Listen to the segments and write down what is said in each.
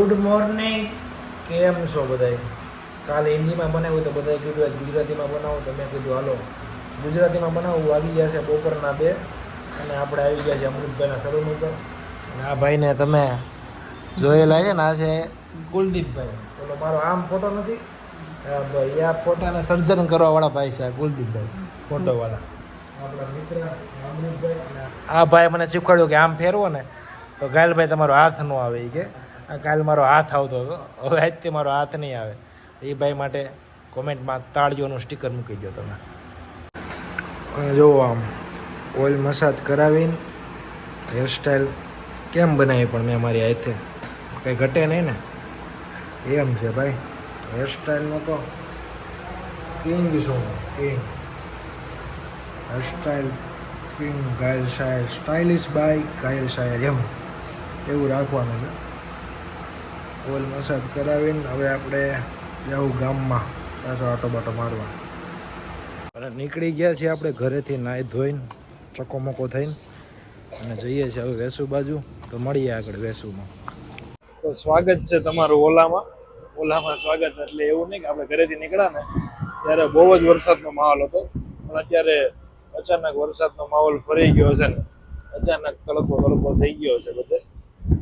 Good morning કેમ છો બધાય? કાલે હિન્દીમાં બનાવ્યું તો બધાએ કીધું ગુજરાતીમાં બનાવો તો મેં કીધું, હાલો, ગુજરાતીમાં બનાવવું વાગી ગયા છે બપોરના બે અને આપણે આવી ગયા છે અમૃતભાઈના સલૂન ઉપર. આ ભાઈને તમે જોયેલા છે ને, આ છે કુલદીપભાઈ. બોલો, મારો આમ ફોટો નથી? ભાઈ આ ફોટાને સર્જન કરવાવાળા ભાઈ છે આ કુલદીપભાઈ, ફોટોવાળા. આપણા આ ભાઈ મને શીખવાડ્યું કે આમ ફેરવો ને, તો ગાયલભાઈ તમારો હાથ ન આવે કે. કાલ મારો હાથ આવતો હતો. હવે આજથી મારો હાથ નહીં આવે. એ ભાઈ માટે કોમેન્ટમાં તાળીઓનું સ્ટીકર મૂકી દો તમે. અને જુઓ આમ, ઓઇલ મસાજ કરાવીને હેરસ્ટાઈલ કેમ બનાવી પણ મેં મારી હાથે? કંઈ ઘટે નહીં ને? એમ છે ભાઈ. હેરસ્ટાઈલનો તો કિંગ શું? કિંગ હેરસ્ટાઈલ કિંગ ગાયલ શાયર સ્ટાઇલિશ બાય ગાયલ શાયર એમ. એવું રાખવાનું છે. ઓઇલ મસાજ કરાવીને હવે આપણે જવું ગામમાં પાછો આટો બાટો મારવા. અને નીકળી ગયા છીએ આપણે ઘરેથી નાહી ધોઈને ચકોમકો થઈને, અને જઈએ છીએ હવે વેસુ બાજુ. તો મળીએ આગળ વેસુમાં. તો સ્વાગત છે તમારું ઓલામાં. ઓલામાં સ્વાગત એટલે એવું નહીં કે આપણે ઘરેથી નીકળ્યા ને, ત્યારે બહુ જ વરસાદનો માહોલ હતો. પણ અત્યારે અચાનક વરસાદનો માહોલ ફરી ગયો છે ને, અચાનક તડકો તડકો થઈ ગયો છે બધે.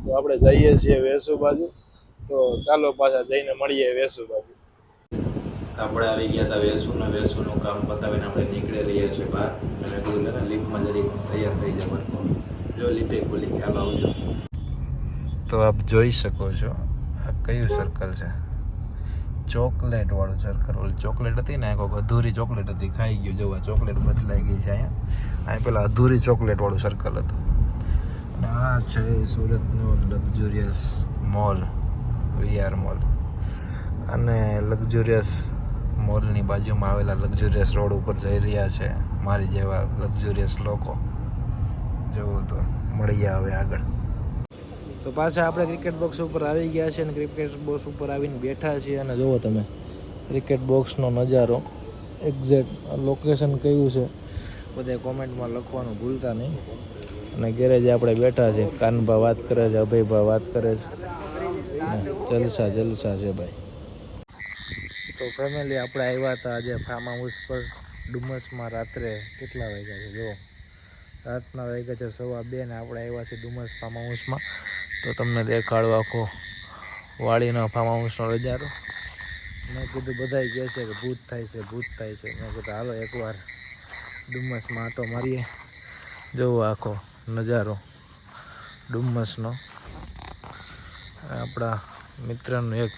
તો આપણે જઈએ છીએ વેસુ બાજુ. તો ચાલો પાછા જઈને મળીએ વેસુ બાજુ. આપણે આવી ગયા હતા વેસુને વેસુનું કામ પતાવીને આપણે નીકળી રહ્યા છીએ બહાર. અને કીધું ને લિફ્ટમાં જરી તૈયાર થઈ જવાનું જો લિફ્ટે ખોલી ખ્યાલ આવજો. તો આપ જોઈ શકો છો આ કયું સર્કલ છે? ચોકલેટ વાળું સર્કલ ઓલી ચોકલેટ હતી ને કોઈક અધૂરી ચોકલેટ હતી ખાઈ ગયું. જોવા ચોકલેટ બદલાઈ ગઈ છે અહીંયા. અહીં પેલા અધૂરી ચોકલેટ વાળું સર્કલ હતું. અને આ છે સુરતનો લક્ઝુરિયસ મોલ વીઆર મોલ. અને લક્ઝુરિયસ મોલની બાજુમાં આવેલા લક્ઝુરિયસ રોડ ઉપર જઈ રહ્યા છે મારી જેવા લક્ઝુરિયસ લોકો. જવું તો મળીએ હવે આગળ. તો પાછા આપણે ક્રિકેટ બોક્સ ઉપર આવી ગયા છે અને ક્રિકેટ બોક્સ ઉપર આવીને બેઠા છીએ અને જુઓ તમે ક્રિકેટ બોક્સનો નજારો. એક્ઝેક્ટ લોકેશન કયું છે બધે કોમેન્ટમાં લખવાનું ભૂલતા નહીં. અને ગેરેજે આપણે બેઠા છે કાનભા વાત કરે છે, અભયભા વાત કરે છે. જલસા જલસા છે ભાઈ. તો ફેમિલી આપણે આવ્યા હતા આજે ફાર્મ હાઉસ પર. ડુમસમાં રાત્રે કેટલા વાગ્યા છે? જુઓ. રાતના વાગ્યા છે, સવા બે ને આપણે આવ્યા છીએ ડુમસ ફાર્મ હાઉસમાં. તો તમને દેખાડો આખો વાળીનો ફાર્મ હાઉસનો નજારો. મેં કીધું બધા કહે છે કે ભૂત થાય છે, ભૂત થાય છે. મેં કીધું, હાલો એકવાર ડુમ્મસમાં આટો મારીએ. જોવો આખો નજારો ડુમ્મસનો આપણા મિત્રનું એક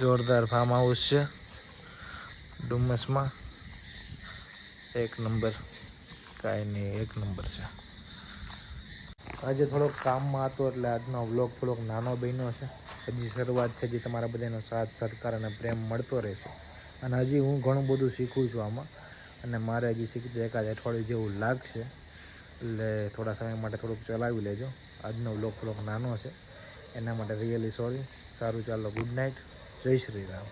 જોરદાર ફાર્મ હાઉસ છે. ડુમસમાં એક નંબર. કાંઈ નહીં, એક નંબર છે. આજે થોડોક કામમાં હતો એટલે આજનો વ્લોગ થોડોક નાનો બન્યો છે. હજી શરૂઆત છે, હજી તમારા બધાનો સાથ, સહકાર અને પ્રેમ મળતો રહેશે. અને હજી હું ઘણું બધું શીખું છું આમાં. અને મારે હજી શીખી એકાદ અઠવાડિયું જેવું લાગશે. એટલે થોડા સમય માટે થોડુંક ચલાવી લેજો. આજનો વ્લોગ થોડોક નાનો છે. એના માટે રિયલી સોરી સારું ચાલો ગુડ નાઇટ જય શ્રી રામ.